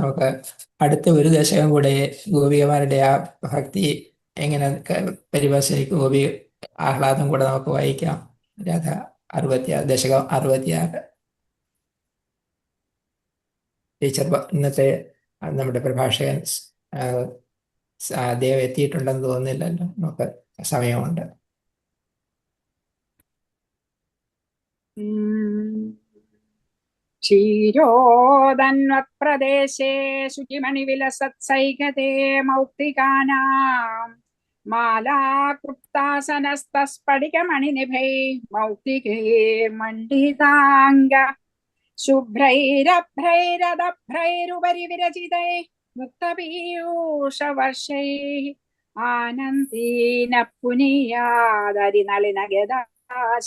നമുക്ക് അടുത്ത ഒരു ദശകം കൂടെ ഗോപികമാരുടെ ആ ഭക്തി എങ്ങനെ പരിഭാഷയ്ക്ക് ഗോപി ആഹ്ലാദം കൂടെ നമുക്ക് വായിക്കാം രാധ അറുപത്തിയാറ് ദശകം അറുപത്തിയാറ്. ടീച്ചർ ഇന്നത്തെ നമ്മുടെ പ്രഭാഷകൻ അദ്ദേഹം എത്തിയിട്ടുണ്ടെന്ന് തോന്നുന്നില്ലല്ലോ. നമുക്ക് സമയമുണ്ട്. क्षीरोदन्वप्रदेशे शुचिमणिविलसत्सैकते मौक्तिकानाम् मालाकृप्तासनस्तस्फटिकमणिनिभै मौक्तिकैर्मण्डिताङ्ग शुभ्रैरभ्रैरदभ्रैरुपरि विरचितैः मुक्तपीयूषवर्षैः आनन्दीन पुनीयादरिनलिनगदा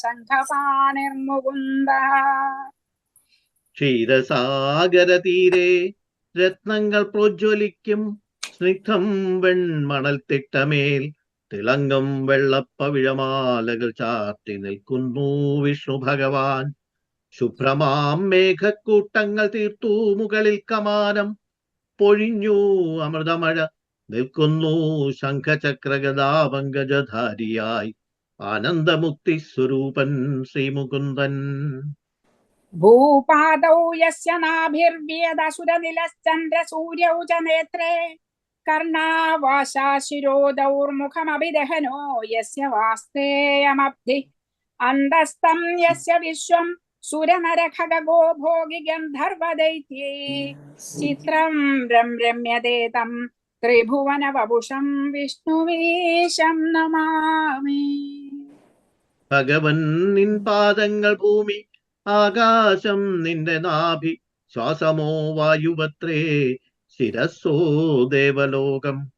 शङ्खपाणिर्मुकुन्दः ക്ഷീരസാഗരതീരെ രത്നങ്ങൾ പ്രോജ്വലിക്കും. സ്നിഗ്ധം വെൺമണൽ തിട്ടമേൽ തിളങ്ങും വെള്ളപ്പവിഴമാലകൾ ചാർത്തി നിൽക്കുന്നു വിഷ്ണു ഭഗവാൻ. ശുഭ്രമാം മേഘക്കൂട്ടങ്ങൾ തീർത്തു മുകളിൽ കമാനം. പൊഴിഞ്ഞു അമൃതമഴ നിൽക്കുന്നു ശംഖചക്രഗതാപങ്കജധാരിയായി ആനന്ദമുക്തി സ്വരൂപൻ ശ്രീമുകുന്ദൻ ഭൂപാദൗ യസ്യ നാഭിർവ്യദസുരനിലശ്ചന്ദ്ര സൂര്യൗ ച നേത്രേ കർണാവാശാശിരോദൗർമുഖമഭിദഹനോ യസ്യ വാസ്തേയമബ്ധി. അന്തസ്തം യസ്യ വിശ്വം സുരനരഖഗോ ഭോഗി ഗന്ധർവദൈത്യേ ചിത്രം രംരമ്യതേ തം ത്രിഭുവന വപുഷം വിഷ്ണുവീശം നമാമി. ഭഗവൻ നിൻ പാദങ്ങൾ ഭൂമി ആകാശം നിന്റെ നാഭി ശ്വാസമോ വായുവത്രേ. ശിരസ്സോ ദേവലോകം.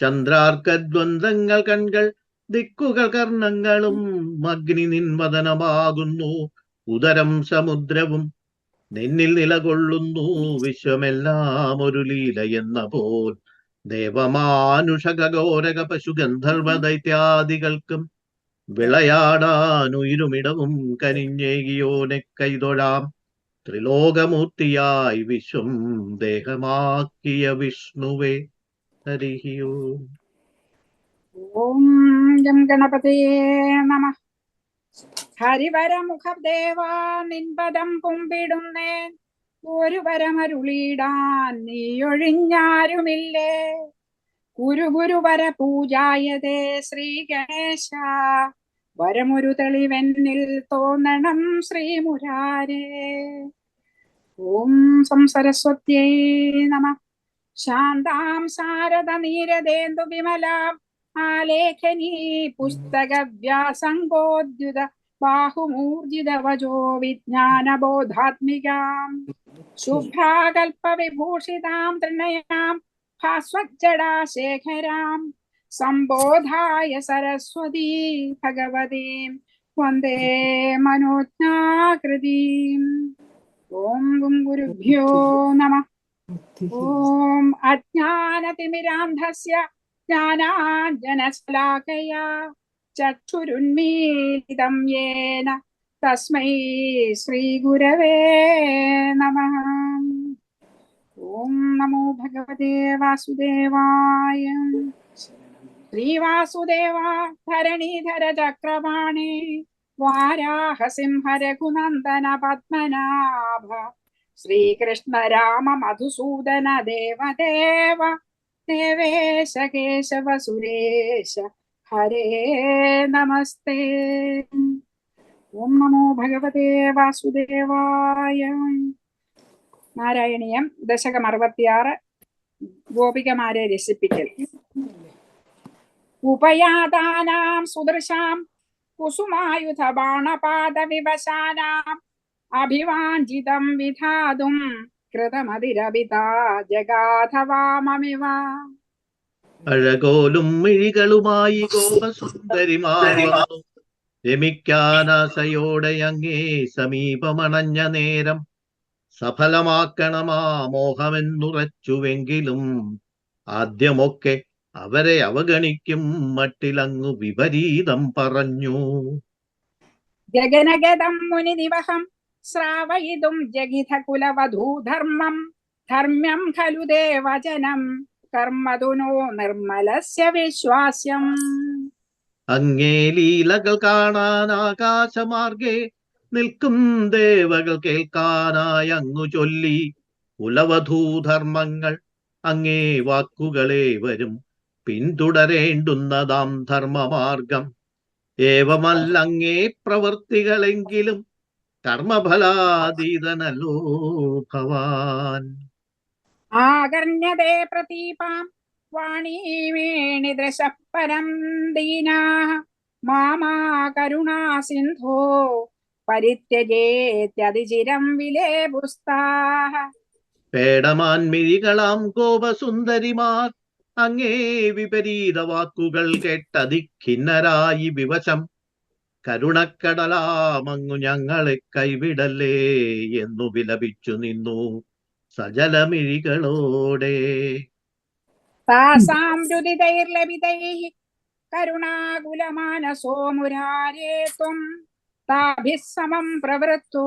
ചന്ദ്രാർക്കദ്വന്ദ്ങ്ങൾ കൺകൾ ദിക്കുകൾ കർണങ്ങളും അഗ്നി നിൻവദനമാകുന്നു. ഉദരം സമുദ്രവും നിന്നിൽ നിലകൊള്ളുന്നു. വിശ്വമെല്ലാം ഒരു ലീല എന്ന പോൽ. ദേവമാനുഷകഘോരക പശുഗന്ധർവ ദൈത്യാദികൾക്കും വിളയാടാനുയിരുമിടവും കനിഞ്ഞേകിയോനെ കൈതൊഴാം. ത്രിലോകമൂർത്തിയായി വിശ്വം ദേഹമാക്കിയ വിഷ്ണുവേ ഹരിഹിയോ. ഓം ഗണപതയേ നമ. ഹരിവരമുഖദേവാ നിൻപദം കുമ്പിടുന്നേ ഒരു വരമരുളിയിടാൻ നീയൊഴിഞ്ഞാരുമില്ലേ? കുരു ഗുരുവര പൂജായതേ ശ്രീ ഗണേശ. വരമൊരു തെളിവെന്നിൽ തോന്നണം ശ്രീമുരാരേ ഓം സംസരസ്വത്യൈ നമ. ശാന്താം ശാരദ നീരദേന്ദു വിമലാം. ആലേഖനീ പുസ്തക വ്യാസംഗോദ്യുത ബാഹുമൂർജിത വജോ വിജ്ഞാനബോധാത്മികാം. ശുഭ്രാകൽപ്പ വിഭൂഷിതാം തൃണയാം भास्वज्जडाशेखराम् सम्बोधाय सरस्वती भगवतीं वंदे मनोज्ञाकृतिम्। ॐ गुरुभ्यो नमः। ॐ अज्ञानतिमिरान्धस्य ज्ञानाञ्जनशलाकया चक्षुरुन्मीलितं येन तस्मै श्रीगुरवे नमः। ओम नमो भगवते वासुदेवाय। श्रीवासुदेवा धरणीधर चक्रवाणे वाराह सिंह रघुनंदन पद्मनाभ श्रीकृष्ण राम मधुसूदन देवदेव देवेश केशव सुरेश हरे नमस्ते। ओम नमो भगवते वासुदेवाय। നാരായണീയം ദശകം അറുപത്തിയാറ് ഗോപികമാരെ രസിപ്പിക്കൽ. ഉപയാതാനാം സുദൃശാം കുസുമായുധ ബാണപാദ വിവശാനാം അഭിവാഞ്ചിതം വിധാതും കൃതമതിരവിതാ ജഗാധവാമമിവ. അഴകോലും മിഴികളുമായി ഗോപസുന്ദരിമാരി അങ്ങേ സമീപമണഞ്ഞ നേരം സഫലമാക്കണമാ മോഹമെന്നുറച്ചുവെങ്കിലും ആദ്യമൊക്കെ അവരെ അവഗണിക്കും മട്ടിലങ്ങു വിപരീതം പറഞ്ഞു. ജഗനഗതം മുനിദിവഹം ശ്രാവയിതും ജഗിത കുലവധൂധർമ്മം ധർമ്മ്യം ഖലു വചനം കർമ്മതുനോ നിർമ്മലസ്യ വിശ്വാസ്യം. അങ്ങേ ലീലകൾ കാണാൻ ആകാശമാർഗെ നിൽക്കും ദേവകൾ കേൾക്കാനായി അങ്ങു ചൊല്ലി. കുലവധൂധർമ്മങ്ങൾ അങ്ങേ വാക്കുകളെ വരും. പിന്തുടരേണ്ടുന്നതാം ധർമ്മമാർഗം. ഏവമല്ലങ്ങേ പ്രവൃത്തികളെങ്കിലും കർമ്മഫലാതീതനല്ലോ ഭവാൻ. ആകർണ്യതേ പ്രതീപാം വാണീമേണി ദൃശഃ ദീനാ ദീനാः മാമാ കരുണാ സിന്ധോ പരിത്യജേത്യതിചിരം വിലേപുസ്താः പേടമാൻമിഴികളാം ഗോപസുന്ദരിമാർ അങ്ങേ വിപരീത വാക്കുകൾ കേട്ടതിഖിന്നരായി വിവശം. കരുണക്കടലാമങ്ങു ഞങ്ങളെ കൈവിടല്ലേ എന്നു വിലപിച്ചു നിന്നു സജലമിഴികളോടെ. കരുണാകുലമാനസോ മുരാരേ ത്വം സമം പ്രവൃത്തോ.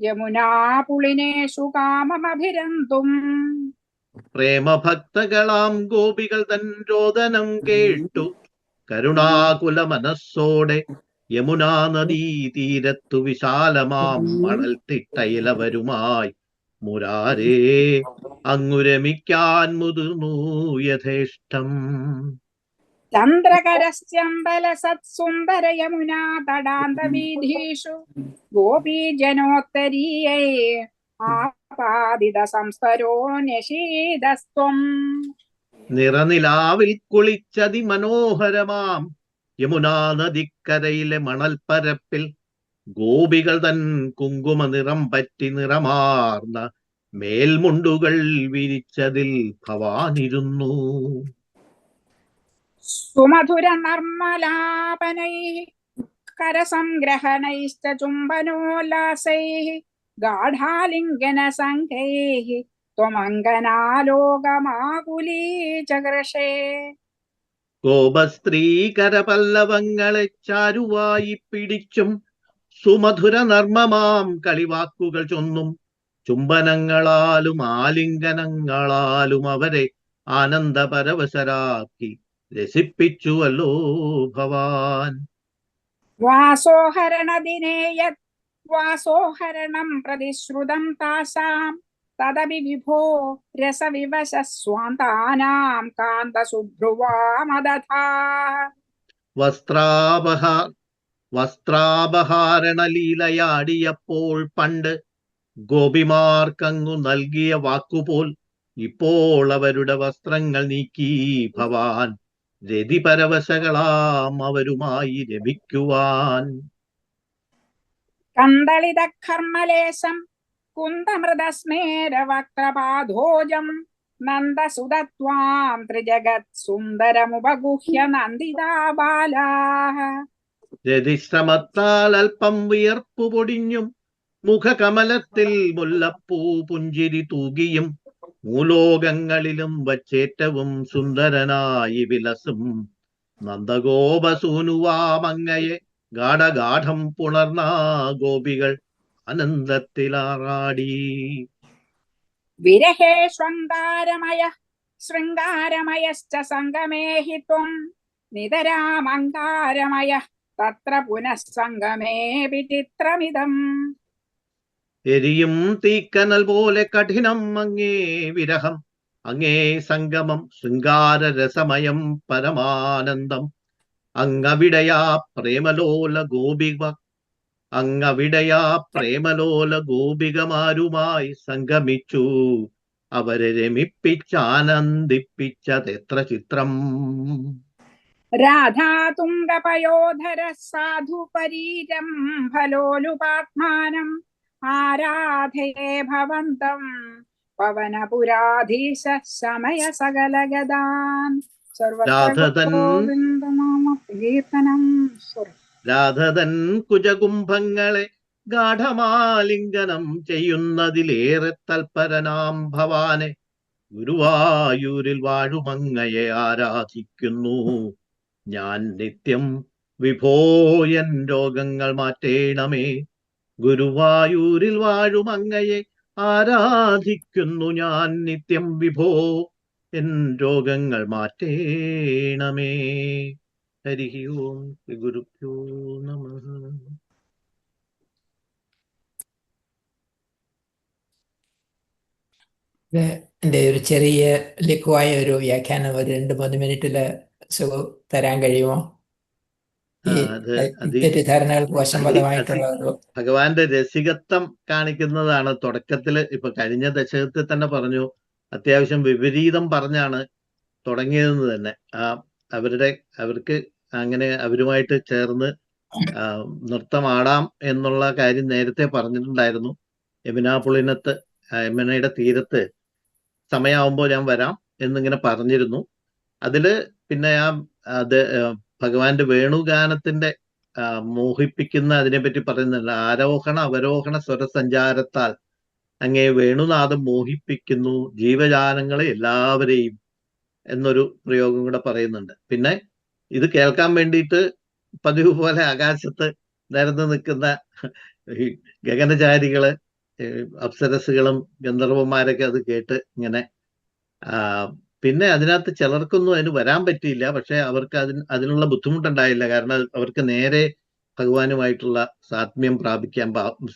യമുനാപുളിനേഷു കാമമഭിരന്തും പ്രേമഭക്തകളാം ഗോപികൾ തൻ രോദനം കേട്ടു. കരുണാകുല മനസ്സോടെ യമുനാ നദീ തീരത്തു വിശാലമാം മണൽ തിട്ടയിലവരുമായി മുരാരേ അങ്ങുരമിക്കാൻ മുതിർന്നു യഥേഷ്ടം. ചന്ദ്രകരസ്യമ്പല ഗോപീജനോത്തരീയൈ ആപാദിത സംസ്തരോ ന്യശീതസ്ത്വം നിറനിലാവിൽ കുളിച്ചതി മനോഹരമാം യമുനാ നദിക്കരയിലെ മണൽപ്പരപ്പിൽ ഗോപികൾ തൻ കുങ്കുമ നിറം പറ്റി നിറമാർന്ന മേൽമുണ്ടുകൾ വിരിച്ചതിൽ ഭവാനിരുന്നു. സുമധുര നർമ്മലാപനൈ കരസംഗ്രഹണൈശ്ച ചുംബനോല്ലാസൈ ഗാഢാലിംഗന സംഘൈः ത്വമങ്കനാലോകമാകുലീ ചകൃഷേ ഗോപസ്ത്രീകരപല്ലവങ്ങളെ ചാരുവായി പിടിച്ചും സുമധുര നർമ്മമാം കളിവാക്കുകൾ ചൊന്നും ചുംബനങ്ങളാലും ആലിംഗനങ്ങളാലും അവരെ ആനന്ദപരവശരാക്കി. രസിപ്പിച്ചുവല്ലോ ഭവാൻ. വാസോഹരണദിനേ യത് വാസോഹരണം പ്രതിശ്രുതം താസാം. തദപി വിഭോ രസവിവശ സ്വാന്താനാം കാന്തസുഭ്രുവാമദധാ വസ്ത്രാപഹ വസ്ത്രാപഹാരണലീലയാടിയപ്പോൾ പണ്ട് ഗോപിമാർക്കങ്ങു നൽകിയ വാക്കുപോൽ ഇപ്പോൾ അവരുടെ വസ്ത്രങ്ങൾ നീക്കി ഭവാൻ. രതിപരവശകളാം അവരുമായി രമിക്കുവാൻ. കന്ദളിത കർമ്മലേശം കുന്തമൃതസ്മേരവക്രപാധോജം നന്ദസുതത്വാം ത്രിജഗത് സുന്ദരമുപഗുഹ്യ നന്ദിതാ ബാലാ. രതിശ്രമത്താൽ അല്പം വിയർപ്പു പൊടിഞ്ഞും മുഖകമലത്തിൽ മുല്ലപ്പൂ പുഞ്ചിരി തൂകിയും ഭൂലോകങ്ങളിലും വച്ചേറ്റവും സുന്ദരനായി വിലസും നന്ദഗോപസൂനുവാമങ്ങയെ ഗാഠഗാഠം പുണർന്ന ഗോപികൾ അനന്തത്തിലാറാടി. വിരഹേ ശൃംഗാരമയ ശൃംഗാരമയശ്ച സംഗമേഹിത്വം നിതരാമങ്കാരമയ തത്ര പുനഃസംഗമേ വിചിത്രമിതം. എരിയും തീക്കനൽ പോലെ കഠിനം അങ്ങേ വിരഹം. അങ്ങേ സംഗമം ശൃംഗാര രസമയം പരമാനന്ദം. അങ്ങവിടയാ പ്രേമലോല ഗോപിക. അങ്ങവിടയാ പ്രേമലോല ഗോപികമാരുമായി സംഗമിച്ചു. അവരെ രമിപ്പിച്ചാനന്ദിപ്പിച്ചതെത്ര ചിത്രം. രാധാതുംഗപയോധര സാധു പരീരം ഫലോലുപാത്മാനം ആരാധയേ ഭവന്തം? പവനപുരാധീശ ശമയ സകലഗദാൻ രാധതൻ- സർവഗോവിന്ദനാമ രാധതൻ കുജകുംഭങ്ങളെ ഗാഠമാലിംഗനം ചെയ്യുന്നതിലേറെ തൽപരനാം ഭവാനെ ഗുരുവായൂരിൽ വാഴുമങ്ങയെ ആരാധിക്കുന്നു. ഞാൻ നിത്യം വിഭോയൻ രോഗങ്ങൾ മാറ്റേണമേ. ഗുരുവായൂരിൽ വാഴുമങ്ങയെ ആരാധിക്കുന്നു ഞാൻ നിത്യം വിഭോ. എൻ രോഗങ്ങൾ മാറ്റേണമേ. ഹരി ഓം ഗുരുഭ്യോ നമ. എന്റെ ഒരു ചെറിയ ലഘുവായ ഒരു വ്യാഖ്യാനം ഒരു രണ്ട് മൂന്ന് മിനിറ്റിൽ സുഖം തരാൻ കഴിയുമോ? തെറ്റിദ്ധാരണകൾക്ക് വശംവദമായിട്ടുള്ള ഒരു ഭഗവാന്റെ രസികത്വം കാണിക്കുന്നതാണ് തുടക്കത്തിൽ ഇപ്പൊ കഴിഞ്ഞ ദശകത്തിൽ തന്നെ പറഞ്ഞു അത്യാവശ്യം വിപരീതം പറഞ്ഞാണ് തുടങ്ങിയതെന്ന് തന്നെ. ആ അവരുടെ അവർക്ക് അങ്ങനെ അവരുമായിട്ട് ചേർന്ന് നൃത്തമാടാം എന്നുള്ള കാര്യം നേരത്തെ പറഞ്ഞിട്ടുണ്ടായിരുന്നു. യമുനാപുളിനത്ത് യമുനയുടെ തീരത്ത് സമയമാകുമ്പോൾ ഞാൻ വരാം എന്നിങ്ങനെ പറഞ്ഞിരുന്നു. അതിൽ പിന്നെ ആ അത് ആ, ഭഗവാന്റെ വേണുഗാനത്തിന്റെ മോഹിപ്പിക്കുന്ന അതിനെപ്പറ്റി പറയുന്നില്ല ആരോഹണ അവരോഹണ സ്വരസഞ്ചാരത്താൽ അങ്ങേ വേണുനാഥം മോഹിപ്പിക്കുന്നു ജീവജാലങ്ങളെ എല്ലാവരെയും എന്നൊരു പ്രയോഗം കൂടെ പറയുന്നുണ്ട്. പിന്നെ ഇത് കേൾക്കാൻ വേണ്ടിയിട്ട് പതിവ് പോലെ ആകാശത്ത് നിരന്ന് നിൽക്കുന്ന ഗഗനചാരികൾ അപ്സരസുകളും ഗന്ധർവന്മാരൊക്കെ അത് കേട്ട് ഇങ്ങനെ പിന്നെ അതിനകത്ത് ചിലർക്കൊന്നും അതിന് വരാൻ പറ്റിയില്ല. പക്ഷെ അവർക്ക് അതിന് അതിനുള്ള ബുദ്ധിമുട്ടുണ്ടായില്ല. കാരണം അവർക്ക് നേരെ ഭഗവാനുമായിട്ടുള്ള സാത്മ്യം പ്രാപിക്കാൻ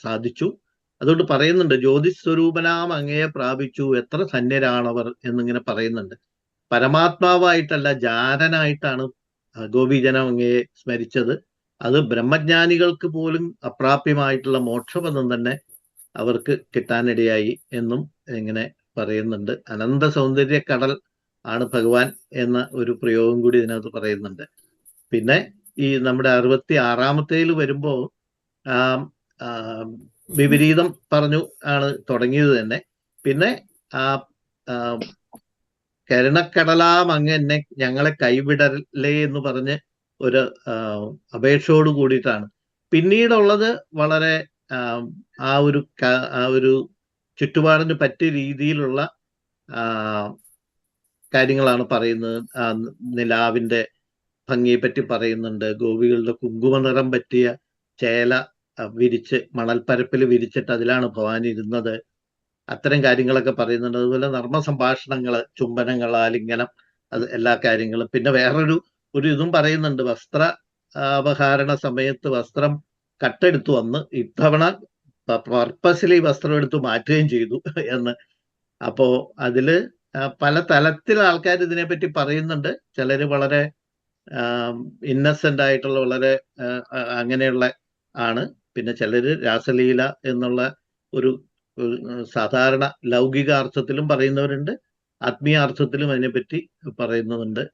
സാധിച്ചു. അതുകൊണ്ട് പറയുന്നുണ്ട് ജ്യോതിസ് സ്വരൂപനാം അങ്ങയെ പ്രാപിച്ചു. എത്ര ധന്യരാണവർ എന്നിങ്ങനെ പറയുന്നുണ്ട്. പരമാത്മാവായിട്ടല്ല ജാരനായിട്ടാണ് ഗോപീജനം അങ്ങയെ സ്മരിച്ചത്. അത് ബ്രഹ്മജ്ഞാനികൾക്ക് പോലും അപ്രാപ്യമായിട്ടുള്ള മോക്ഷപദം തന്നെ അവർക്ക് കിട്ടാനിടയായി എന്നും ഇങ്ങനെ പറയുന്നുണ്ട്. അനന്ത സൗന്ദര്യ കടൽ ആണ് ഭഗവാൻ എന്ന ഒരു പ്രയോഗം കൂടി ഇതിനകത്ത് പറയുന്നുണ്ട്. പിന്നെ ഈ നമ്മുടെ അറുപത്തി ആറാമത്തേൽ വരുമ്പോ ആ ആ, വിപരീതം പറഞ്ഞു ആണ് തുടങ്ങിയത് തന്നെ. പിന്നെ ആ കരുണക്കടലാം അങ്ങ് എന്നെ ഞങ്ങളെ കൈവിടലേ എന്ന് പറഞ്ഞ് ഒരു അപേക്ഷയോട് കൂടിയിട്ടാണ്. പിന്നീടുള്ളത് വളരെ ആ, ഒരു ആ ഒരു ചുറ്റുപാടിന് പറ്റിയ രീതിയിലുള്ള കാര്യങ്ങളാണ് പറയുന്നത്. നിലാവിന്റെ ഭംഗിയെ പറ്റി പറയുന്നുണ്ട്. ഗോപികളുടെ കുങ്കുമ നിറം പറ്റിയ ചേല വിരിച്ച് മണൽപ്പരപ്പിൽ വിരിച്ചിട്ട് അതിലാണ് ഭവാൻ ഇരുന്നത്. അത്തരം കാര്യങ്ങളൊക്കെ പറയുന്നുണ്ട്. അതുപോലെ നർമ്മ സംഭാഷണങ്ങൾ ചുംബനങ്ങൾ ആലിംഗനം അത് എല്ലാ കാര്യങ്ങളും. പിന്നെ വേറൊരു ഒരു ഇതും പറയുന്നുണ്ട്. വസ്ത്ര അപഹരണ സമയത്ത് വസ്ത്രം കട്ടെടുത്തു വന്ന് ഇത്തവണ പർപ്പസിൽ ഈ വസ്ത്രം എടുത്ത് മാറ്റുകയും ചെയ്തു എന്ന്. അപ്പോ അതിൽ പല തലത്തിൽ ആൾക്കാർ ഇതിനെപ്പറ്റി പറയുന്നുണ്ട്. ചിലര് വളരെ ഇന്നസെന്റ് ആയിട്ടുള്ള വളരെ അങ്ങനെയുള്ള ആണ്. പിന്നെ ചിലര് രാസലീല എന്നുള്ള ഒരു സാധാരണ ലൗകിക അർത്ഥത്തിലും പറയുന്നവരുണ്ട്. ആത്മീയ അർത്ഥത്തിലും അതിനെപ്പറ്റി പറയുന്നുണ്ട്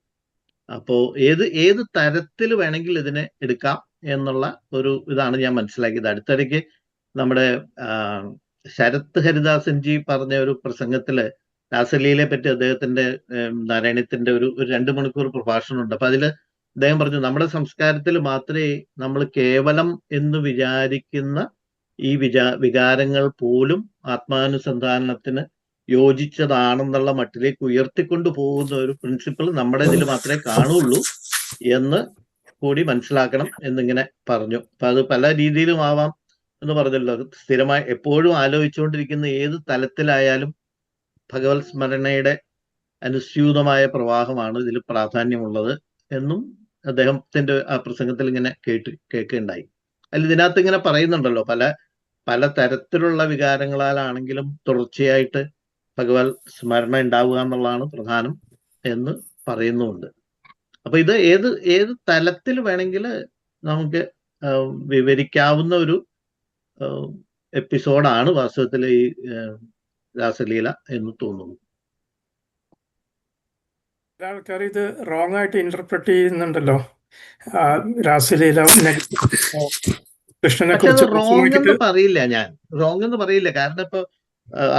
അപ്പോ ഏത് ഏത് തരത്തിൽ വേണമെങ്കിൽ ഇതിനെ എടുക്കാം എന്നുള്ള ഒരു ഇതാണ് ഞാൻ മനസ്സിലാക്കിയത്. അടുത്തിടയ്ക്ക് നമ്മുടെ ശരത് ഹരിദാസൻജി പറഞ്ഞ ഒരു പ്രസംഗത്തിൽ രാസലീലയെ പറ്റി അദ്ദേഹത്തിന്റെ നാരായണത്തിന്റെ ഒരു ഒരു രണ്ട് മണിക്കൂർ പ്രഭാഷണമുണ്ട്. അപ്പൊ അതിൽ അദ്ദേഹം പറഞ്ഞു നമ്മുടെ സംസ്കാരത്തിൽ മാത്രമേ നമ്മൾ കേവലം എന്ന് വിചാരിക്കുന്ന ഈ വിചാ വികാരങ്ങൾ പോലും ആത്മാനുസന്ധാനത്തിന് യോജിച്ചതാണെന്നുള്ള മട്ടിലേക്ക് ഉയർത്തിക്കൊണ്ടു പോകുന്ന ഒരു പ്രിൻസിപ്പിൾ നമ്മുടെ ഇതിൽ മാത്രമേ കാണുള്ളൂ എന്ന് കൂടി മനസ്സിലാക്കണം എന്നിങ്ങനെ പറഞ്ഞു. അപ്പൊ അത് പല രീതിയിലും ആവാം എന്ന് പറഞ്ഞല്ലോ. സ്ഥിരമായി എപ്പോഴും ആലോചിച്ചുകൊണ്ടിരിക്കുന്ന ഏത് തലത്തിലായാലും ഭഗവത് സ്മരണയുടെ അനുസ്യൂതമായ പ്രവാഹമാണ് ഇതിൽ പ്രാധാന്യമുള്ളത് എന്നും അദ്ദേഹത്തിന്റെ ആ പ്രസംഗത്തിൽ ഇങ്ങനെ കേട്ട് കേൾക്കുകയുണ്ടായി. അല്ല ഇതിനകത്ത് ഇങ്ങനെ പറയുന്നുണ്ടല്ലോ പല പല തരത്തിലുള്ള വികാരങ്ങളാലാണെങ്കിലും തുടർച്ചയായിട്ട് ഭഗവത് സ്മരണ ഉണ്ടാവുക എന്നുള്ളതാണ് പ്രധാനം എന്ന് പറയുന്നുമുണ്ട്. അപ്പൊ ഇത് ഏത് ഏത് തലത്തിൽ വേണമെങ്കിൽ നമുക്ക് വിവരിക്കാവുന്ന ഒരു എപ്പിസോഡാണ് വാസ്തവത്തിൽ ഈ രാസലീല എന്ന് തോന്നുന്നു. ആൾക്കാർ ഇത് റോങ് ആയിട്ട് ഇന്റർപ്രറ്റ് ചെയ്യുന്നുണ്ടല്ലോ രാസലീല കൃഷ്ണനെ കുറിച്ച് റോങ് എന്ന് പറയില്ല ഞാൻ. റോങ് എന്ന് പറയില്ല. കാരണം ഇപ്പൊ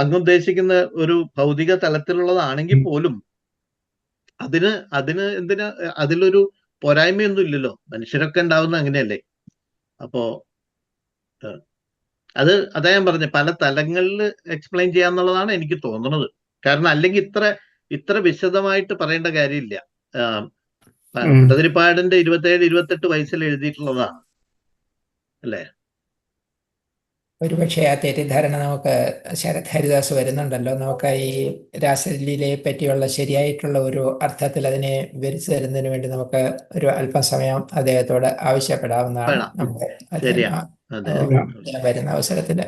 അങ്ങ് ഉദ്ദേശിക്കുന്ന ഒരു ഭൗതിക തലത്തിലുള്ളതാണെങ്കിൽ. പോലും അതിന് അതിന് എന്തിനാ അതിലൊരു പോരായ്മയൊന്നും ഇല്ലല്ലോ മനുഷ്യരൊക്കെ ഉണ്ടാവുന്ന അങ്ങനെയല്ലേ? അപ്പോ അത് അതാ ഞാൻ പറഞ്ഞ പല തലങ്ങളിൽ എക്സ്പ്ലെയിൻ ചെയ്യാന്നുള്ളതാണ് എനിക്ക് തോന്നുന്നത് കാരണം അല്ലെങ്കിൽ ഇത്ര ഇത്ര വിശദമായിട്ട് പറയേണ്ട കാര്യമില്ല. ഭട്ടതിരിപ്പാടിന്റെ ഇരുപത്തേഴ് ഇരുപത്തെട്ട് വയസ്സിൽ എഴുതിയിട്ടുള്ളതാണ്. അല്ലേ? ഒരുപക്ഷെ ആ തെറ്റിദ്ധാരണ നമുക്ക് ശരത് ഹരിദാസ് വരുന്നുണ്ടല്ലോ. നമുക്ക് ഈ രാസലീലയെ പറ്റിയുള്ള ശരിയായിട്ടുള്ള ഒരു അർത്ഥത്തിൽ അതിനെ വിവരിച്ചു തരുന്നതിന് വേണ്ടി നമുക്ക് ഒരു അല്പം സമയം അദ്ദേഹത്തോട് ആവശ്യപ്പെടാവുന്നതാണ് നമുക്ക് വരുന്ന അവസരത്തിൽ